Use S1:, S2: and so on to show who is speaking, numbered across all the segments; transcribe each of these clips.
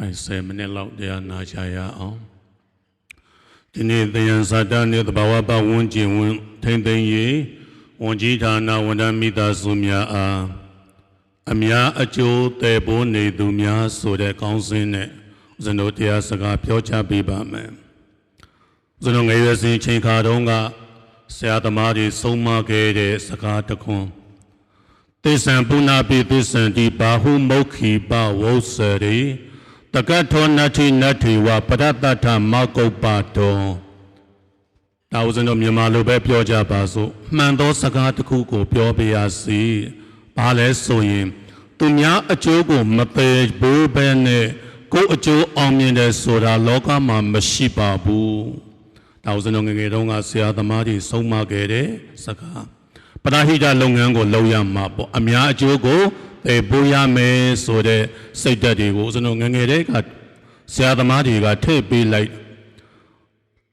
S1: အဲ10မိနစ်လောက်တရားနာကြရအောင်ဒီနေ့သယံဇာတနဲ့သဘာဝပတ်ဝန်းကျင်ဝန်ထိမ့်သိမ်းရေးဝန်ကြီးဌာနဝန်ထမ်းမိသားစုများအားအများအကျိုးတည်ပိုးနေသူများဆိုတဲ့ကောင်းစင်းနဲ့ဦးဇင်းတို့တရားစကားပြောချပေးပါမယ်ဦးဇင်းတို့ငယ်ရွယ်စဉ်ချိန်ခါတုန်းကဆရာသမားတွေဆုံးမခဲ့တဲ့စကားတစ်ခွန်းသေစံပုနာပိသေစံတိဘာဟုမုတ်ခိပဝုစရိ တကထောနတ္ထိနတ္ထိဝပရတ္ထမောက်ကုပ္ပတောတာဝဇန်တို့မြန်မာလိုပဲပြောကြပါစို့မှန်သောစကားတစ်ခုကို ပြောပြရစီဘာလဲဆိုရင်သူများအကျိုးကိုမသေးဘူးပဲနဲ့ကိုယ်အကျိုးအောင်မြင်တယ်ဆိုတာလောကမှာမရှိပါဘူးတာဝဇန်တို့ငယ်ငယ်တုန်းကဆရာသမားတွေဆုံးမခဲ့တဲ့စကားပရဟိတလုပ်ငန်းကိုလုပ်ရမှာပေါ့အများအကျိုးကို သေပိုးရမယ်ဆိုတဲ့စိတ်ဓာတ်တွေကိုဦးဇင်းတို့ငယ်ငယ်တည်းကဆရာသမားတွေကထည့်ပေးလိုက်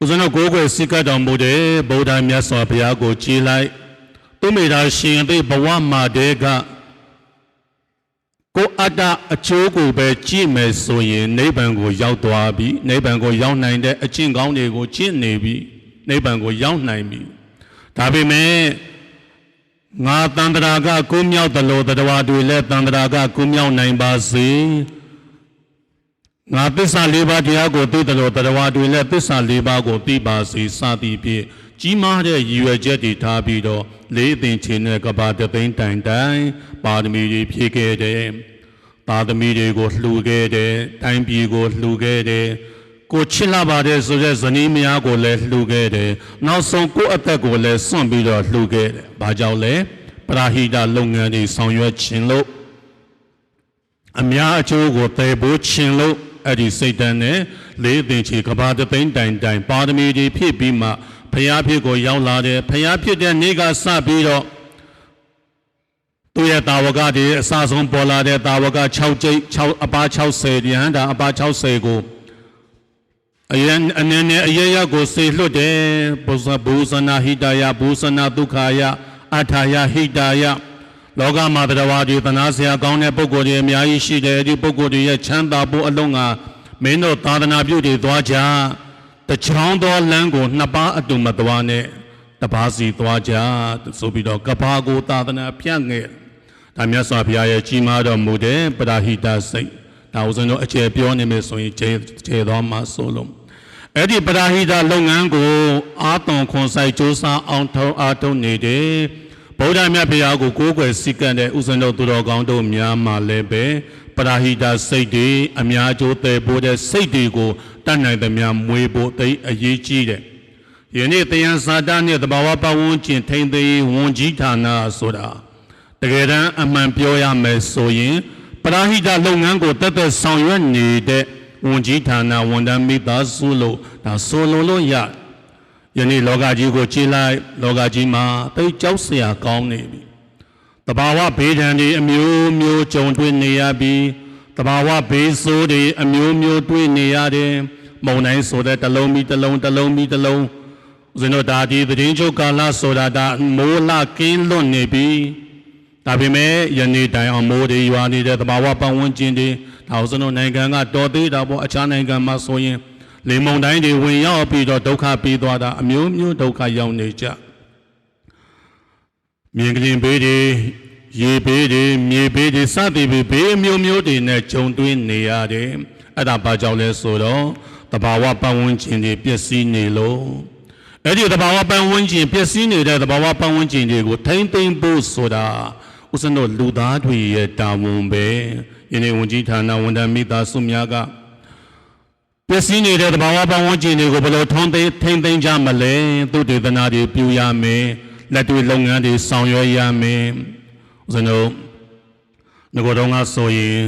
S1: ဦးဇင်းတို့ကိုယ်ကိုယ်စိတ်ကပ်တော်မူတဲ့ဗုဒ္ဓမြတ်စွာဘုရားကိုကြည်လိုက်သူမိတာရှင်သိဘဝမှာတည်းကကိုယ်အတ္တအကျိုးကိုပဲကြည့်မယ်ဆိုရင်နိဗ္ဗာန်ကိုရောက်သွားပြီနိဗ္ဗာန်ကိုရောက်နိုင်တဲ့အကျင့်ကောင်းတွေကိုကျင့်နေပြီနိဗ္ဗာန်ကိုရောက်နိုင်ပြီဒါပေမဲ့ ငါတန္တရာကကုမြောက်တယ်လို့တရားတွေလည်းတန္တရာကကုမြောက်နိုင်ပါစေငါသစ္စာလေးပါးတရားကိုသိတယ်လို့တရားတွေလည်းသစ္စာလေးပါးကိုသိပါစေစသည်ဖြင့်ကြီးမားတဲ့ရည်ရွယ်ချက်တွေထားပြီးတော့လေးသိင်ချင်းနဲ့ကဘာတသိန်းတိုင်တိုင်ပါရမီတွေဖြည့်ခဲ့တယ်သာသမီတွေကိုလှူခဲ့တယ်တိုင်းပြည်ကိုလှူခဲ့တယ် ကိုချစ်လာပါတယ်ဆိုတဲ့ဇနီးမယားကိုလည်းလှူခဲ့တယ်။နောက်ဆုံးကိုယ့်အသက်ကိုလည်းစွန့်ပြီးတော့လှူခဲ့တယ်။ဘာကြောင့်လဲ။ပရာဟိတလုပ်ငန်းတွေဆောင်ရွက်ခြင်းလို့အများအကျိုးကိုတည်ဖို့ခြင်းလို့အဲ့ဒီစိတ်တန်းနဲ့လေးသိင်ချေကဘာတသိန်းတိုင်တိုင်ပါရမီတွေဖြည့်ပြီးမှဖျားဖြစ်ကိုရောက်လာတယ်။ဖျားဖြစ်တဲ့နေ့ကစပြီးတော့သူရဲ့တာဝကတွေအစဆုံးပေါ်လာတဲ့တာဝက6ကျိတ်6အပါ60ရဟန္တာအပါ60ကို အယံအနေနဲ့အရရကိုစေလွတ်တယ်ပုဇဘူဇနာဟိတယဘူဇနာဒုက္ခယအထာယဟိတယလောကမှာတရားတွေသနာစရာကောင်းတဲ့ပုဂ္ဂိုလ်တွေအများကြီးရှိတယ်ဒီပုဂ္ဂိုလ်တွေရဲ့ချမ်းသာဖို့အလုံးကမင်းတို့သာသနာပြုတွေသွားကြတချောင်းသောလမ်းကိုနှစ်ပါးအတူမသွားနဲ့တပါးစီသွားကြဆိုပြီးတော့ကဘာကိုသာသနာပြန့်ငယ်ဒါမြတ်စွာဘုရားရဲ့ကြီးမားတော်မူတဲ့ပရာဟိတစိတ်ဒါဦးဇင်းတို့အကျယ်ပြောနေမယ်ဆိုရင်ခြေခြေတော်မှာဆိုလို့ အဲ့ဒီပရာဟိတလုပ်ငန်းကို အာသွန်ခွန်ဆိုင်စ조사အောင်ထုံးအားထုတ်နေတယ်ဗုဒ္ဓမြတ်ဘုရားကိုကိုးကွယ်စည်းကမ်းတဲ့ဦးဇင်းတို့သူတော်ကောင်းတို့များမှလည်းပဲပရာဟိတစိတ်တွေအများကျိုးတည်ဖို့တဲ့စိတ်တွေကိုတတ်နိုင်သမျှမွေးဖို့သိအရေးကြီးတယ်ယနေ့တယံဇာတနဲ့တဘာဝပတ်ဝန်းကျင်ထိမ့်သိမ်းဝန်ကြီးဌာနဆိုတာတကယ်တမ်းအမှန်ပြောရမယ်ဆိုရင်ပရာဟိတလုပ်ငန်းကိုတက်တက်ဆောင်ရွက်နေတဲ့ ဝန်ကြီးဌာနဝန်ထမ်းမိသားစုလို့ဒါဆိုလိုလို့ရယနေ့လောကကြီးကိုကြည်လိုက်လောကကြီးမှာတိတ်ကြောက်စရာကောင်းနေပြီတဘာဝဘေးဒဏ်တွေအမျိုးမျိုးကြုံတွေ့နေရပြီးတဘာဝဘေးဆိုးတွေအမျိုးမျိုးတွေ့နေရတယ်မုံတိုင်းဆိုတဲ့တစ်လုံးပြီးတစ်လုံးတစ်လုံးပြီးတစ်လုံးဦးဇင်းတို့ဒါဒီသတင်းချုပ်ကာလဆိုတာဒါမိုးလကင်းလွတ်နေပြီဒါပေမဲ့ယနေ့တိုင်အောင်မိုးတွေရွာနေတဲ့သဘာဝပတ်ဝန်းကျင်တွေ ဒါဥစနုနိုင်ငံကတော်သေးတာပေါ့အခြားနိုင်ငံမှာဆိုရင်လေမုန်တိုင်းတွေဝင်ရောက်ပြီးတော့ဒုက္ခပြီးသွားတာအမျိုးမျိုးဒုက္ခရောက်နေကြမြင်ကလေးဘေးတွေရေဘေးတွေမြေဘေးတွေစသည်ဖြင့်ဘေးအမျိုးမျိုးတွေနဲ့ဂျုံတွင်းနေရတယ်အဲ့ဒါဘာကြောင့်လဲဆိုတော့သဘာဝပတ်ဝန်းကျင်တွေပျက်စီးနေလို့အဲ့ဒီသဘာဝပတ်ဝန်းကျင်ပျက်စီးနေတဲ့သဘာဝပတ်ဝန်းကျင်တွေကိုထိမ့်သိမ့်ဖို့ဆိုတာဥစ္စနောလူသားတွေရဲ့တာဝန်ပဲ ယနေ့ဝန်ကြီးဌာနဝန်ထမ်းမိသားစုများကပျက်စီးနေတဲ့သဘာဝပတ်ဝန်းကျင်တွေကိုဘယ်လိုထုံးသိမ်းထိမ့်သိမ့်ကြမလဲသူတေသနာတွေပြုရမယ်လက်တွေ့လုပ်ငန်းတွေဆောင်ရွက်ရမယ်ဥစ္စနောငကိုတော့ငါဆိုရင်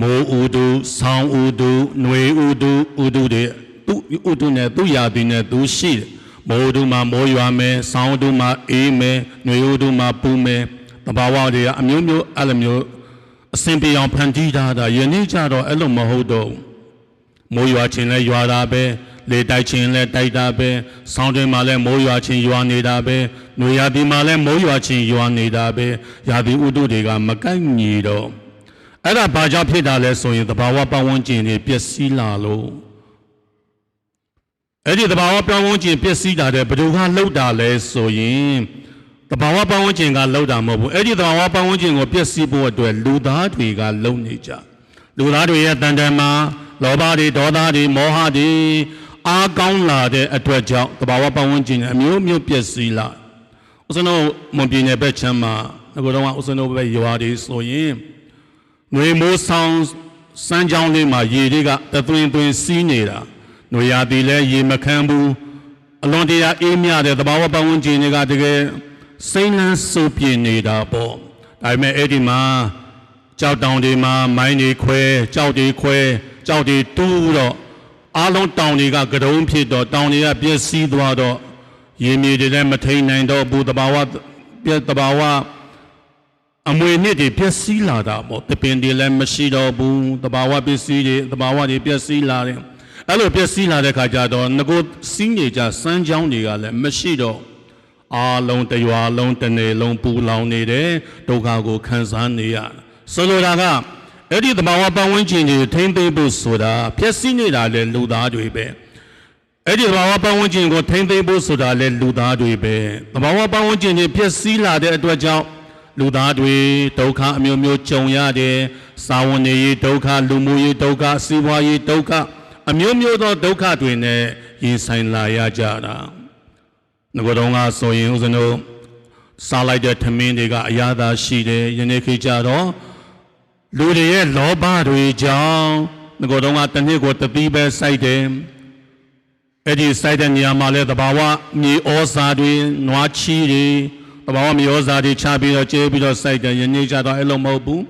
S1: မိုးဥတုဆောင်းဥတုຫນွေဥတုဥတုတွေသူဥတုနဲ့သူရာသီနဲ့သူရှိတယ် မိုးတို့မှာမိုးရွာမယ်၊ဆောင်းတို့မှာအေးမယ်၊ຫນွေတို့မှာပူမယ်။တဘာဝတွေကအမျိုးမျိုးအဲ့လိုမျိုး အစဉ်ပြေအောင်ဖန်တီးထားတာယနေ့ကျတော့အဲ့လိုမဟုတ်တော့ဘူး။မိုးရွာခြင်းလဲရွာတာပဲ၊လေတိုက်ခြင်းလဲတိုက်တာပဲ၊ဆောင်းတွင်မှာလဲမိုးရွာခြင်းရွာနေတာပဲ၊ຫນွေရာသီမှာလဲမိုးရွာခြင်းရွာနေတာပဲ။ရာသီဥတုတွေကမကိုက်ညီတော့အဲ့ဒါဘာကြောင့်ဖြစ်တာလဲဆိုရင်တဘာဝပတ်ဝန်းကျင်တွေပျက်စီးလာလို့အဲ့ဒီတဘာဝပတ်ဝန်းကျင်ပျက်စီးလာတဲ့ဘယ်သူကလှုပ်တာလဲဆိုရင် တဘာဝပတ်ဝန်းကျင်ကလောက်တာမဟုတ်ဘူးအဲ့ဒီတဘာဝပတ်ဝန်းကျင်ကိုပျက်စီးဖို့အတွက်လူသားတွေကလုံနေကြလူသားတွေရဲ့တန်တန်မှာလောဘတွေဒေါသတွေမောဟတွေအားကောင်းလာတဲ့အတွက်ကြောင့်တဘာဝပတ်ဝန်းကျင်အမျိုးမျိုးပျက်စီးလာဥစဉ်တို့မွန်ပြည်နယ်ဘက်ချမ်းမှာငကိုတော့ဥစဉ်တို့ဘက်ရွာတွေဆိုရင်ငွေမိုးဆောင်စမ်းချောင်းလေးမှာရေတွေကတသွင်းသွင်းစီးနေတာငွေရာတီလဲရေမခမ်းဘူးအလွန်တရာအေးမြတဲ့တဘာဝပတ်ဝန်းကျင်တွေကတကယ် စိမ့်လန်းစူပြင်းနေတာပေါ့ဒါပေမဲ့အဲ့ဒီမှာကြောက်တောင်တွေမှာမိုင်းတွေခွဲကြောက်တွေခွဲကြောက်တွေတူးတော့အားလုံးတောင်တွေကကတုံးဖြစ်တော့တောင်တွေကပြည့်စည်သွားတော့ရေမြေတွေလည်းမထိန်နိုင်တော့ဘူးသဘာဝပြည့်သဘာဝအမွေနှစ်တွေပျက်စီးလာတာပေါ့တပင်တွေလည်းမရှိတော့ဘူးတဘာဝပစ္စည်းတွေတဘာဝတွေပျက်စီးလာတယ်အဲ့လိုပျက်စီးလာတဲ့ခါကျတော့ငကိုစီးနေကြစမ်းချောင်းတွေကလည်းမရှိတော့ အားလုံးတရွာလုံးတစ်နယ်လုံးပူလောင်နေတယ်ဒုက္ခကိုခံစားနေရဆိုလိုတာကအဲ့ဒီတဘာဝပတ်ဝန်းကျင်တွေထိမ့်သိမ့်ဖို့ဆိုတာပျက်စီးနေတာလေလူသားတွေပဲအဲ့ဒီသဘာဝပတ်ဝန်းကျင်ကိုထိမ့်သိမ်းဖို့ဆိုတာလဲလူသားတွေပဲသဘာဝပတ်ဝန်းကျင်တွေပျက်စီးလာတဲ့အတွက်ကြောင့်လူသားတွေဒုက္ခအမျိုးမျိုးကြုံရတယ်စာဝန်နေရေးဒုက္ခလူမှုရေးဒုက္ခစီးပွားရေးဒုက္ခအမျိုးမျိုးသောဒုက္ခတွေနဲ့ရင်ဆိုင်လာရကြတာ ငကိုယ်တော်ကဆိုရင်ဦးဇင်းတို့စားလိုက်တဲ့ထမင်းတွေကအရာသာရှိတယ်ယနေ့ခေတ်ကြတော့လူတွေရဲ့လောဘတွေကြောင့်ငကိုယ်တော်ကတစ်နှစ်ကိုတစ်သီးပဲစိုက်တယ်အဲ့ဒီစိုက်တဲ့နေရာမှာလဲတဘာဝမြေဩဇာတွေနွားချီတွေတဘာဝမြေဩဇာတွေချပြီးတော့ကျဲပြီးတော့စိုက်တယ်ယနေ့ကျတော့အဲ့လိုမဟုတ်ဘူး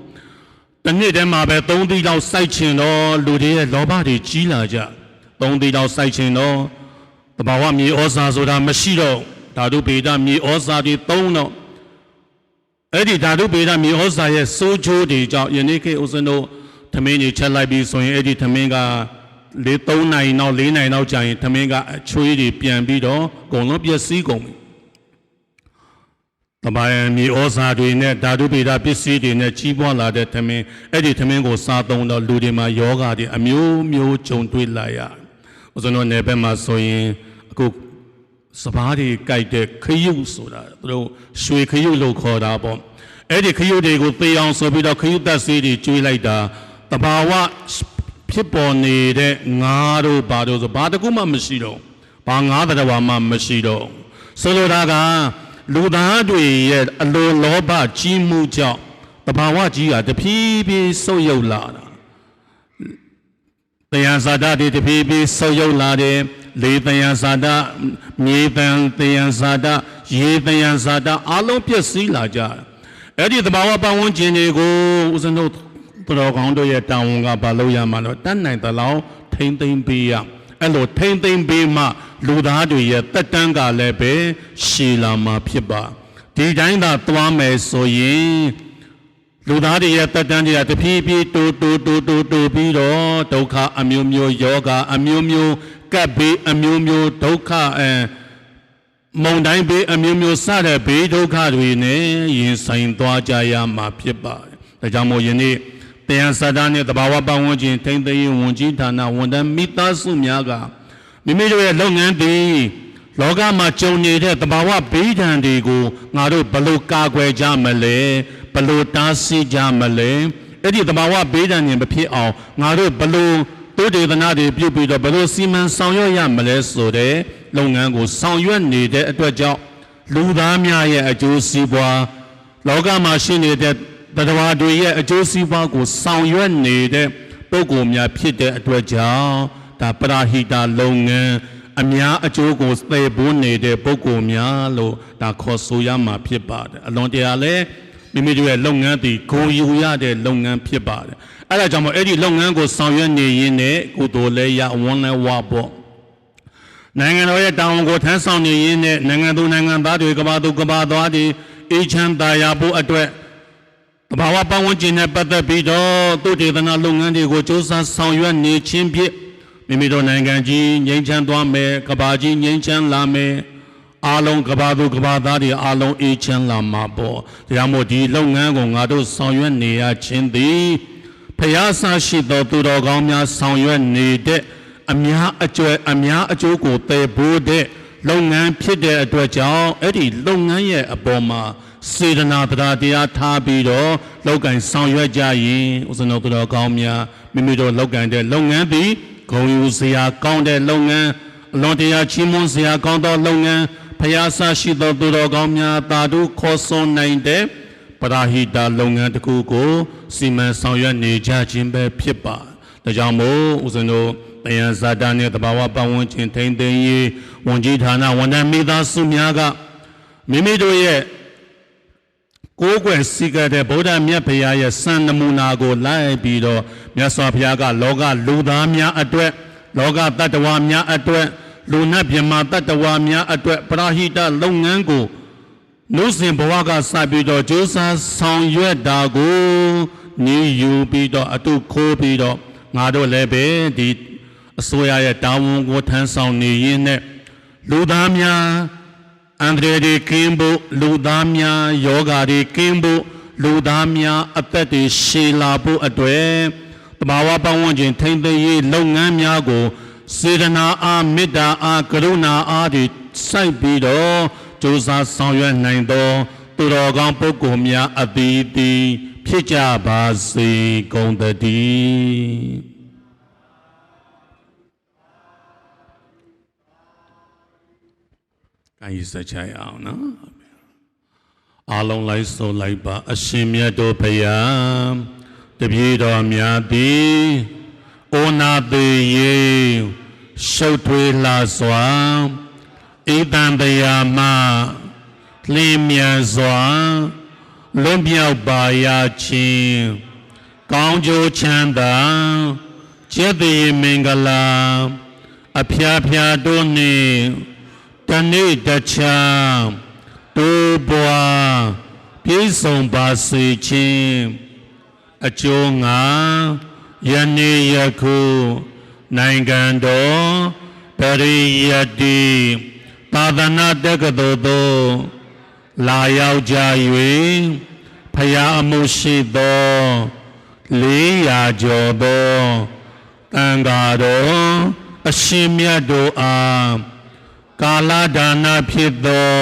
S1: တစ်နှစ်တည်းမှာပဲ၃သီးလောက်စိုက်ချင်တော့လူတွေရဲ့လောဘတွေကြီးလာကြ၃သီးလောက်စိုက်ချင်တော့ တဘာဝမြေဩဇာဆိုတာမရှိတော့ဓာတုပေဒမြေဩဇာတွေသုံးတော့အဲ့ဒီဓာတုပေဒမြေဩဇာရဲ့စိုးချိုးတွေကြောင့်ယနေ့ခေတ်ဥစဉ်တို့သမင်းကြီးချက်လိုက်ပြီးဆိုရင်အဲ့ဒီသမင်းကလေး3နိုင်နောက်4နိုင်နောက်ကြာရင်သမင်းကအချွေးတွေပြန်ပြီးတော့အကုန်လုံးပျက်စီးကုန်ပြီ။တပါယံမြေဩဇာတွေနဲ့ဓာတုပေဒပစ္စည်းတွေနဲ့ကြီးပွားလာတဲ့သမင်းအဲ့ဒီသမင်းကိုစားသုံးတော့လူတွေမှာယောဂတွေအမျိုးမျိုးကြုံတွေ့လာရ။ဥစဉ်တော့နယ်ဘက်မှာဆိုရင် အခုစပားတွေကြိုက်တဲ့ခရုဆိုတာသူတို့ရွှေခရုလို့ခေါ်တာပေါ့။အဲ့ဒီခရုတွေကိုသေအောင်ဆိုပြီးတော့ခရုတက်ဆေးတွေကျွေးလိုက်တာတဘာဝဖြစ်ပေါ်နေတဲ့ငါးတို့ဘာတို့ဆိုဘာတစ်ခုမှမရှိတော့ဘာငါးတရဝမှမရှိတော့ဆိုလိုတာကလူသားတွေရဲ့အလိုလောဘကြီးမှုကြောင့်တဘာဝကြီးကတဖြည်းဖြည်းဆုတ်ယုတ်လာတာတရားဇာတတွေတဖြည်းဖြည်းဆုတ်ယုတ်လာတယ် လေတရားဇာတမြေတန်တရားဇာတရေတရားဇာတအလုံးပြည့်စည်လာကြတယ်အဲ့ဒီတဘာဝပတ်ဝန်းကျင်တွေကိုဦးဇင်းတို့သူတော်ကောင်းတို့ရဲ့တာဝန်ကဘာလို့ရမှာတော့တတ်နိုင်သလောက်ထိမ့်သိမ့်ပေးရအဲ့လိုထိမ့်သိမ့်ပေးမှလူသားတွေရဲ့တက်တန်းကလည်းပဲရှည်လာမှာဖြစ်ပါဒီတိုင်းသာသွားမယ်ဆိုရင်လူသားတွေရဲ့တက်တန်းတွေကတဖြည်းဖြည်းတိုးတိုးတိုးတိုးတိုးပြီးတော့ဒုက္ခအမျိုးမျိုးယောဂအမျိုးမျိုး ကပ်ဘေးအမျိုးမျိုးဒုက္ခအဲမုန်တိုင်းဘေးအမျိုးမျိုးစတဲ့ဘေးဒုက္ခတွေနဲ့ရင်ဆိုင်သွားကြရမှာဖြစ်ပါတယ်ဒါကြောင့်မို့ယနေ့တရားစတာနဲ့တဘာဝပတ်ဝန်းကျင်ထိမ့်သိမ်းဝန်ကြီးဌာနဝန်ထမ်းမိသားစုများကမိမိတို့ရဲ့လုပ်ငန်းတွေလောကမှာကြုံနေတဲ့တဘာဝဘေးဒဏ်တွေကိုငါတို့ဘယ်လိုကာကွယ်ကြမလဲဘယ်လိုတားဆီးကြမလဲအဲ့ဒီတဘာဝဘေးဒဏ်တွေမဖြစ်အောင်ငါတို့ဘယ်လို တိုးတေသနာတွေပြုတ်ပြီးတော့ဘယ်လိုစီမံဆောင်ရွက်ရမလဲဆိုတဲ့လုပ်ငန်းကိုဆောင်ရွက်နေတဲ့အတွက်ကြောင့်လူသားများရဲ့အကျိုးစီးပွားလောကမှာရှိနေတဲ့တရားတွေရဲ့အကျိုးစီးပွားကိုဆောင်ရွက်နေတဲ့ပုဂ္ဂိုလ်များဖြစ်တဲ့အတွက်ကြောင့်ဒါပရာဟိတာလုပ်ငန်းအများအကျိုးကိုသေဖို့နေတဲ့ပုဂ္ဂိုလ်များလို့ဒါခေါ်ဆိုရမှာဖြစ်ပါတယ်အလွန်တရာလဲ မိမိတို့ရဲ့လုပ်ငန်းတည်ဂုဏ်ယူရတဲ့လုပ်ငန်းဖြစ်ပါတယ်အဲဒါကြောင့်မို့အဲ့ဒီလုပ်ငန်းကိုဆောင်ရွက်နေရင်းနဲ့ကိုယ်တော်လဲရဝန်းလဲဝပေါ့နိုင်ငံတော်ရဲ့တာဝန်ကိုထမ်းဆောင်နေရင်းနဲ့နိုင်ငံသူနိုင်ငံသားတွေကဘာသူကဘာသွားတွေအေးချမ်းသာယာဖို့အတွက်တဘာဝပတ်ဝန်းကျင်နဲ့ပတ်သက်ပြီးတော့သူတေသနာလုပ်ငန်းတွေကိုစ조사ဆောင်ရွက်နေခြင်းဖြင့်မိမိတို့နိုင်ငံကြီးငြိမ်းချမ်းသွားမယ်ကဘာကြီးငြိမ်းချမ်းလာမယ် အားလုံးကဘာသူကဘာသားတွေအားလုံးအေးချမ်းလာမှာပေါ့ဒါကြောင့်မို့ဒီလုပ်ငန်းကိုငါတို့ဆောင်ရွက်နေရခြင်းသည်ဖျားဆရှိသောသူတော်ကောင်းများဆောင်ရွက်နေတဲ့အများအကျွဲအများအကျိုးကိုတည်ဖို့တဲ့လုပ်ငန်းဖြစ်တဲ့အတွက်ကြောင့်အဲ့ဒီလုပ်ငန်းရဲ့အပေါ်မှာစေတနာတရားတရားထားပြီးတော့လောက်ကင်ဆောင်ရွက်ကြရင်ဥစ္စံတော်သူတော်ကောင်းများမိမိတို့လောက်ကင်တဲ့လုပ်ငန်းသည်ဂုဏ်ယူစရာကောင်းတဲ့လုပ်ငန်းအလွန်တရာချီးမွမ်းစရာကောင်းသောလုပ်ငန်း ဖျားဆရှိသောသူတော်ကောင်းများတာတို့ခေါ်ဆွန်နိုင်တဲ့ပရာဟိတလုပ်ငန်းတစ်ခုကိုစီမံဆောင်ရွက်နေကြခြင်းပဲဖြစ်ပါဒါကြောင့်မို့ဦးဇင်းတို့တရားဇာတာနဲ့တဘာဝပတ်ဝန်းကျင်ထိန်းသိမ်းရေးဝန်ကြီးဌာနဝန်ထမ်းမိသားစုများကမိမိတို့ရဲ့ကိုးကွယ်စီကတဲ့ဗုဒ္ဓမြတ်ဖရာရဲ့စံနမူနာကိုလိုက်ပြီးတော့မြတ်စွာဘုရားက လောကလူသားများအတွက်လောကတတ္တဝါများအတွက် လူနတ်မြမာတတ္တဝါများအတွက်ပရာဟိတလုပ်ငန်းကိုနှုတ်စဉ်ဘဝကစပြီးတော့ကြိုးစားဆောင်ရွက်တာကိုနေယူပြီးတော့အတုခိုးပြီးတော့ငါတို့လည်းပဲဒီအစိုးရရဲ့တာဝန်ကိုထမ်းဆောင်နေရင်းနဲ့လူသားများအန္တရာယ်တွေကင်းဖို့လူသားများယောဂါတွေကင်းဖို့လူသားများအသက်တွေရှည်လာဖို့အတွက်တဘာဝပတ်ဝန်းကျင်ထိမ့်သိမ်းရေးလုပ်ငန်းများကို စေတနာအားမေတ္တာအားကရုဏာအားတွေစိုက်ပြီးတော့ကြိုးစားဆောင်ရွက်နိုင်သော သူတော်ကောင်းပုဂ္ဂိုလ်များအသီးသီးဖြစ်ကြပါစေကုန်သတည်းကိုင်းစချရအောင်နော်အားလုံးလိုက်ဆိုလိုက်ပါ အရှင်မြတ်တို့ဖယားတပည့်တော်များသည်အိုနာသေးရေ ရှုပ်ထွေးလာစွာဣတံတရားမှလင်းမြန်စွာလွတ်မြောက်ပါရခြင်းကောင်းကျိုးချမ်းသာကျက်တည်မင်္ဂလာအဖျားဖျားတို့နှင့်တနေ့တခြားတိုးပွားပြည့်စုံပါစေခြင်းအကျိုးငါယနေ့ယခု နိုင်ငံတော်ပရိယတ္တိသာသနာတက္ကသိုလ်သို့လာရောက်ကြ၍ဖယားအမှုရှိသောလေးရာကျော်သောတန်ဃာတော်အရှင်မြတ်တို့အားကာလဒါနဖြစ်သော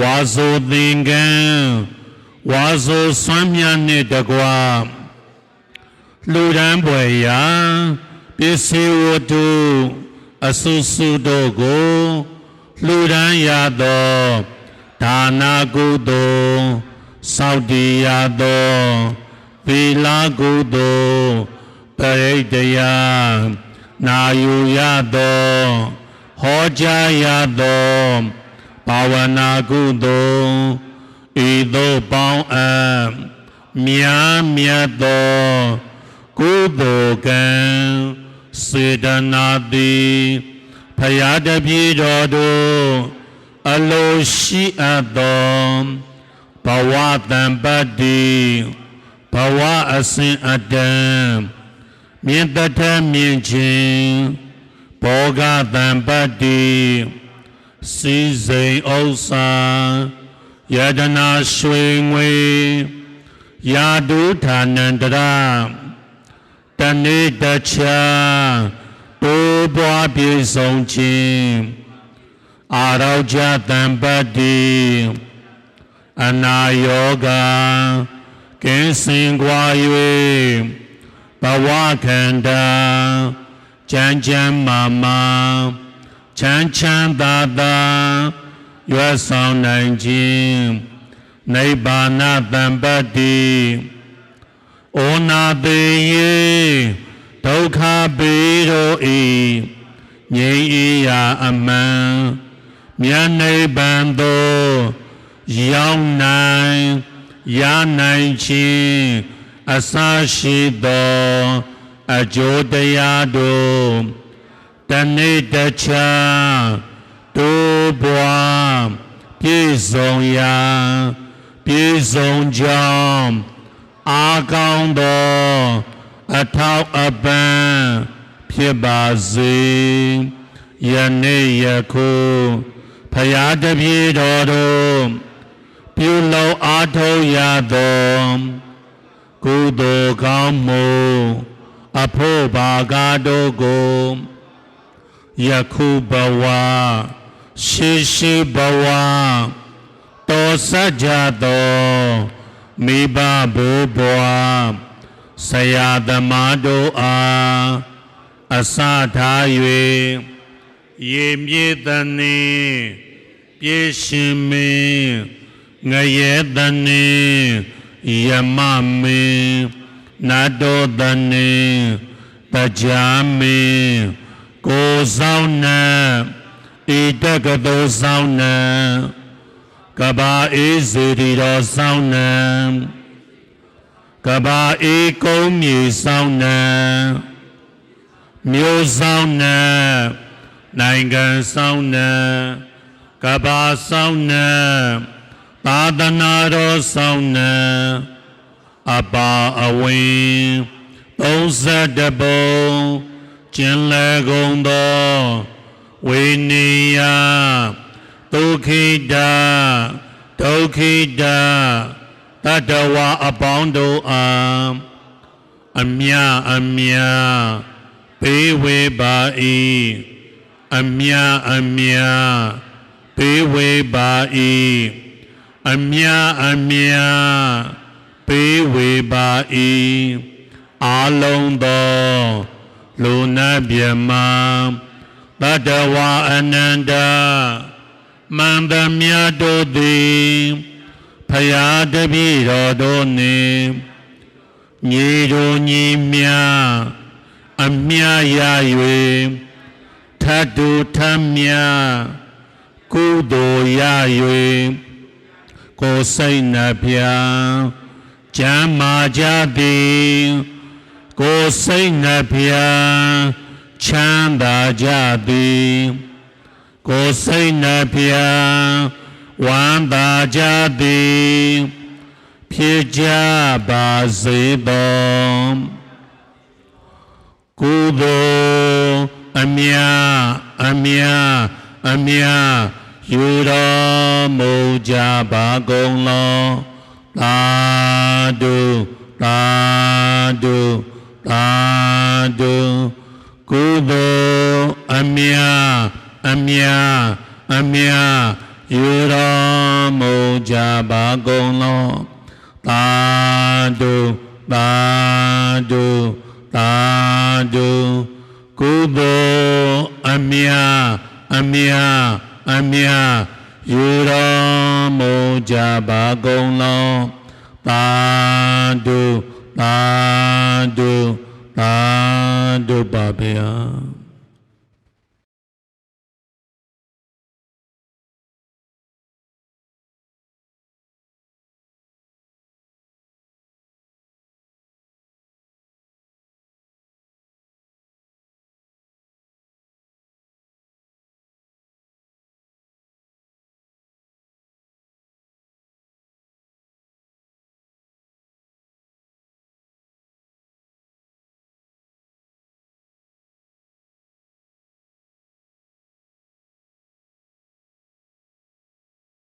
S1: ဝါဇိုသင်္ကန်းဝါဇိုဆွမ်းမြတ်နှင့်တကွာလူရန်ပွေရာ ပစ္စည်းဝတ္ထုအဆုစုတို့ကိုလူရန်ရသောဒါနာကုသိုလ်စောက်တည်ရသောသီလကုသိုလ်ပရိတ္တယာနာယူရသောဟောကြားရသောဘာဝနာကုသိုလ်ဤသို့ပေါင်းအပ်မြားမြတ်သောကုသိုလ်ကံ စေတနာတိဖရာတပြေတော်တို့အလိုရှိအပ်သောဘဝတံပတ္တိဘဝအစဉ်အတံမြင့်တထမြင့်ခြင်းဘောဂတံပတ္တိစီစိန်ဥစ္စာယတနာရွှေငွေယာတုဌာနန္တရာ တနေ့တခြားတိုးပွားပြေဆုံးခြင်းအာရောကြတံပတ္တိအနာယောဂကင်းစင်ကွာ၍ဘဝခန္ဓာချမ်းချမ်းမာမာချမ်းချမ်းသာသာရွတ်ဆောင်နိုင်ခြင်းနိဗ္ဗာနတံပတ္တိ ဩနာသေးယေဒုက္ခပေတို့ဤငြိမ်းအေးရာအမှန်မြတ်နိဗ္ဗာန်သို့ရောက်နိုင်ရနိုင်ခြင်းအစရှိသောအကျိုးတရားတို့တနေ့တခြားတိုးပွားပြည့်စုံရာပြည့်စုံကြောင်း အာကောင်းသောအထောက်အပံ့ဖြစ်ပါစေယနေ့ယခုဖရာတပြေတော်တို့ပြုလုံအားထုတ်ရသောကုသိုလ်ကောင်းတော်မူအဖို့ဘာကားတို့ကိုယခုဘဝရှိရှိဘဝတော်စကြသော မိဘဘိုးဘွားဆရာသမားတို့အားအစထား၍ရေမြေတနေပြေရှင်မင်းငရဲတနေယမမင်းနတ်တော်တနေတရားမင်းကိုဆောင်နံဣတကတောဆောင်နံ ကဘာအေးစေတီတော်ဆောင်နံကဘာအေးကုန်းမြေဆောင်နံမျိုးဆောင်နံနိုင်ငံဆောင်နံကဘာဆောင်နံသာသနာတော်ဆောင်နံအပါအဝင်32ပုံကျင်လေကုန်သောဝိနိယ ဒုခိတာဒုခိတာတတဝအပေါင်းတို့အားအမြအမြဘေးဝေပါ၏အမြအမြဘေးဝေပါ၏အမြအမြဘေးဝေပါ၏အာလုံးသောလူနာမြမတတဝအနန္တ မန္တမြတ်တို့သည်ဖယားတပည့်တော်တို့နှင့်ညီတို့ညီမြအမြရ၍ထတ်တူထမ်းမြကုသိုလ်ရ၍ကိုယ်စိတ်နှပြကျမ်းမာကြသည်ကိုယ်စိတ်နှပြချမ်းသာကြသည် ကိုယ်စိတ်နှပြဝမ်းသာကြသည်ဖြစ်ကြပါစေသောကုသိုလ်အမြအမြအမြယူတော်မူကြပါကုန်လောသာဓုသာ